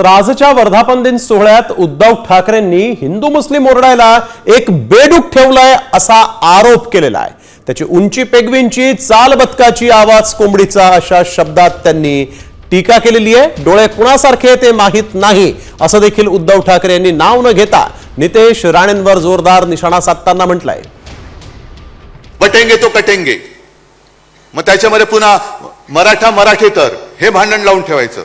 तर आजच्या वर्धापन दिन सोहळ्यात उद्धव ठाकरेंनी हिंदू मुस्लिम ओरडायला एक बेडूक ठेवलाय असा आरोप केलेला आहे. त्याची उंची पेगवींची चाल बदकाची आवाज कोंबडीचा अशा शब्दात त्यांनी टीका केलेली आहे. डोळे कुणासारखे ते माहीत नाही असं देखील उद्धव ठाकरे यांनी नाव न घेता नितेश राणेंवर जोरदार निशाणा साधताना म्हटलंय. बटेंगे तो कटेंगे. मग त्याच्यामध्ये पुन्हा मराठा मराठी तर हे भांडण लावून ठेवायचं.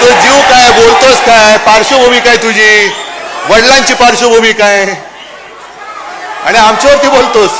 तो जीव काय बोलतोस काय? पार्श्वभूमी काय तुझी? वडिलांची पार्श्वभूमी काय? आणि आमच्यावरती बोलतोस?